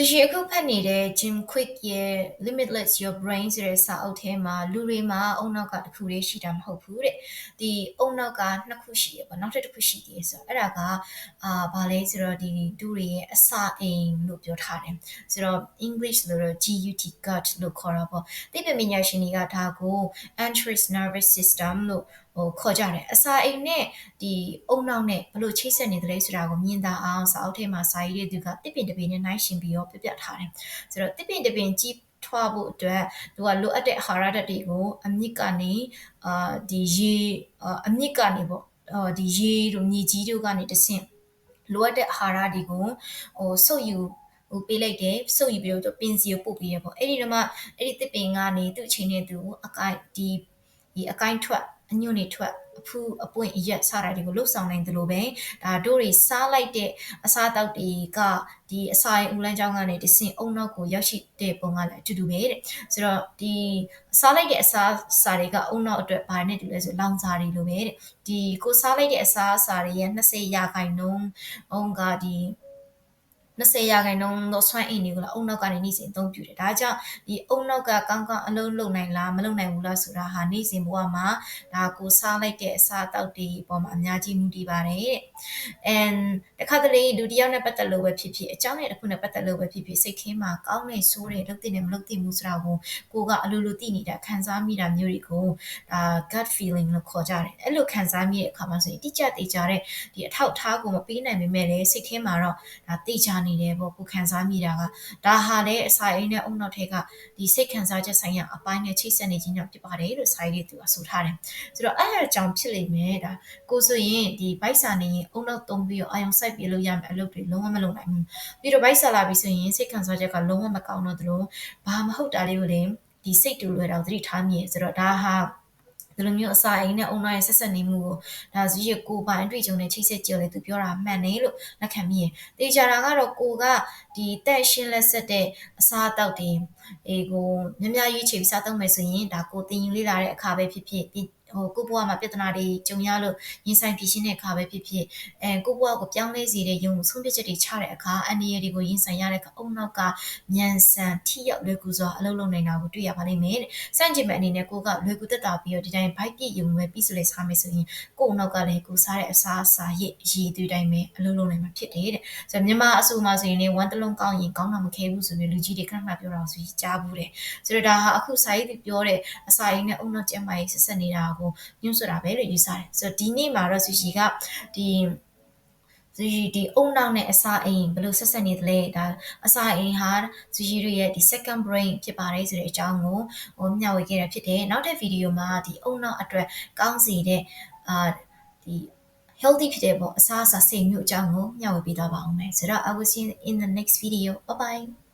ဆိုရှင်အခုဖတ်နေတဲ့ Jim Quick ရဲ့ Limitless Your Brain ဆိုတဲ့စာအုပ်ထဲမှာလူတွေမှာအုံနောက်ကတစ်ခုလေးရှိတာမဟုတ်ဘူးတဲ့ဒီအုံနောက်ကနှစ်ခုရှိရပေါ့နောက်ထပ်တစ်ခုရှိသေးတယ်ဆိုတော့အဲ့ဒါကအာဘာလဲဆိုတော့ဒီလူတွေရဲ့အစာအိမ်လို့ပြောထားတယ်ဆိုတော့ English လို့တော့ GUT gut လို့ခေါ်တာပေါ့သိပ္ပံပညာရှင်တွေကဒါကို enteric nervous system လို့ ဟိုခေါ်ကြတယ်အစာအိမ်နဲ့ဒီအုံနောက်နဲ့ဘလို့ချိတ်ဆက်နေတယ်လဲဆိုတာကိုမြင်သာအောင်စာအုပ်ထဲမှာစာရေးတဲ့သူကတစ်ပင်တစ်ပင်နဲ့နှိုင်းရှင်ပြီးတော့ပြပြထားတယ်ဆိုတော့တစ်ပင်တစ်ပင်ကြည့်ထွားဖို့အတွက်သူကလိုအပ်တဲ့အာဟာရဓာတ်တွေကိုအမြင့်ကနေအာဒီရေအမြင့်ကနေပေါ့အော်ဒီရေတို့မြေကြီးတို့ကနေတဆင့်လိုအပ်တဲ့အာဟာရတွေကိုဟိုစုပ်ယူဟိုပေးလိုက်တယ်စုပ်ယူပြီးတော့ပင်စီကိုပို့ပေးရပေါ့အဲ့ဒီတော့မှအဲ့ဒီတစ်ပင်ကနေသူ့အချိန်နဲ့သူအကိုင်ဒီဒီအကိုင်ထွက် အညွန့်တွေထွက်အဖူးအပွင့်အရက်စတာတွေကိုလှုပ်ဆောင်နိုင်တယ်လို့ပဲဒါတို့တွေစားလိုက်တဲ့အစားအသောက်တွေကဒီအစာရင်ဦးလန်းကြောင်းကနေတဆင့်အုံနောက်ကိုရောက်ရှိတဲ့ပုံကလည်းအတူတူပဲတဲ့ဆိုတော့ဒီစားလိုက်တဲ့အစားအစာတွေကအုံနောက်အတွက်ဘာနဲ့တူလဲဆိုလောင်စာတွေလိုပဲတဲ့ဒီကိုစားလိုက်တဲ့အစားအစာတွေရဲ့20ရာခိုင်နှုန်းအုံကဒီ 20ရာခိုင်နှုန်းသောစွမ်းအင်တွေကိုလည်းအုံနောက်ကနေနေ့စဉ်အသုံးပြုတယ်ဒါကြောင့်ဒီအုံနောက်ကကောင်းကောင်းအလုံးလုံနိုင်လားမလုံနိုင်ဘူးလားဆိုတာဟာနေ့စဉ်ဘဝမှာဒါကိုစားလိုက်တဲ့အစာအသောက်တွေပေါ်မှာအများကြီးမူတည်ပါတယ်တဲ့ and တခါတလေလူတယောက်နဲ့ပတ်သက်လို့ပဲဖြစ်ဖြစ်အကြောင်းနဲ့တစ်ခုနဲ့ပတ်သက်လို့ပဲဖြစ်ဖြစ်စိတ်ခင်းမှာကောင်းနေဆိုးတယ်လုပ်တဲ့နဲ့မလုပ်တဲ့မှုဆိုတာကိုကိုကအလိုလိုသိနေတာခံစားမိတာမျိုးတွေကိုဒါ gut feeling လို့ခေါ်ကြတယ်အဲ့လိုခံစားမိတဲ့အခါမှာဆိုရင်တိကျတိကျတဲ့ဒီအထောက်ထားကိုမပေးနိုင်ပေမဲ့လည်းစိတ်ထဲမှာတော့ဒါသိချနေတယ်ပေါ့ကိုခံစားမိတာကဒါဟာလည်းအစာအိမ်နဲ့အုံနောက်ထဲကဒီစိတ်ခံစားချက်ဆိုင်ရာအပိုင်းနဲ့ချိတ်ဆက်နေခြင်းကြောင့်ဖြစ်ပါတယ်လို့စာရေးသူကဆိုထားတယ်ဆိုတော့အဲ့အကြောင်းဖြစ်လိမ့်မယ်ဒါကိုဆိုရင်ဒီဘိုက်စာနေရင်အုံနောက်သုံးပြီးတော့အာယုံစိုက်ပြီးလို့ရမယ်အလုပ်တွေလုံးဝမလုပ်နိုင်ဘူးပြီးတော့ဘိုက်စာလာပြီးဆိုရင်စိတ်ခံစားချက်ကလုံးဝမကောင်းတော့သလိုဘာမဟုတ်တာလေးကိုလည်းဒီစိတ်တူလွယ်တော့သတိထားမိရဆိုတော့ဒါဟာ ဒီလိုမျိုးအစာအိမ်နဲ့အုံနောက်ရဲ့ဆက်ဆက်နေမှုကိုဒါဇီးရကိုပိုင်အတွေ့အကြုံနဲ့ချိတ်ဆက်ကြတယ်သူပြောတာမှန်တယ်လို့လက်ခံမိရတေချာတာကတော့ကိုကဒီတက်ရှင်းလက်ဆက်တဲ့အစာအသောက်တွေအေကိုမြများရွေးချယ်ပြီးစားသုံးမယ်ဆိုရင်ဒါကိုတင်ယူလေ့လာတဲ့အခါပဲဖြစ်ဖြစ် ဟိုကိုဘွားမှာပြဿနာတွေကြုံရလို့ရင်ဆိုင်ဖြစ်ရှင်းတဲ့အခါပဲဖြစ်ဖြစ်အဲကိုဘွားကိုပြောင်းလဲစေတဲ့ယုံဆုံးဖြတ်ချက်တွေချတဲ့အခါအန္တရာယ်တွေကိုရင်ဆိုင်ရတဲ့အခါအုံနောက်ကမြန်ဆန်ထိရောက်လွယ်ကူစွာအလုပ်လုပ်နိုင်တာကိုတွေ့ရပါလိမ့်မယ်တဲ့စန့်ကျင်မဲ့အနေနဲ့ကိုကလွယ်ကူသက်သာပြီးတော့ဒီတိုင်းဘိုက်ပြည့်ယုံပဲပြီးဆိုလဲစားမယ်ဆိုရင်ကို့နောက်ကလည်းကိုစားတဲ့အစားအစာရည်ရည်တွေ့တိုင်းပဲအလုပ်လုပ်နိုင်မှာဖြစ်တယ်တဲ့ဆိုတော့မြန်မာအဆိုမှာဆိုရင်လည်းဝမ်းတလုံးကောင်းရင်ကောင်းတာမခဲဘူးဆိုပြီးလူကြီးတွေခဏမှပြောတာဆိုကြားဘူးတယ်ဆိုတော့ဒါဟာအခုစာရေးသူပြောတဲ့အစာရည်နဲ့အုံနောက်ကျန်းမာရေးဆက်ဆက်နေတာကိုညွှန်ဆိုတာပဲလို့ယူဆတယ်ဆိုတော့ဒီနေ့မှာတော့ဆူရှီကဒီဒီဒီအုံနောက်နဲ့အစာအိမ်ဘယ်လိုဆက်ဆက်နေသလဲဒါအစာအိမ်ဟာဇီရီရဲ့ဒီ second brain ဖြစ်ပါတယ်ဆိုတဲ့အကြောင်းကိုဟိုမျှဝေခဲ့တာဖြစ်တယ်နောက်တဲ့ဗီဒီယိုမှာဒီအုံနောက်အတွက်ကောင်းစေတဲ့အာဒီ healthy ဖြစ်တဲ့ပေါ့အစားအစာစိတ်မျိုးအကြောင်းကိုမျှဝေပေးသွားပါအောင်မယ်ဆိုတော့ I will see you in the next video bye bye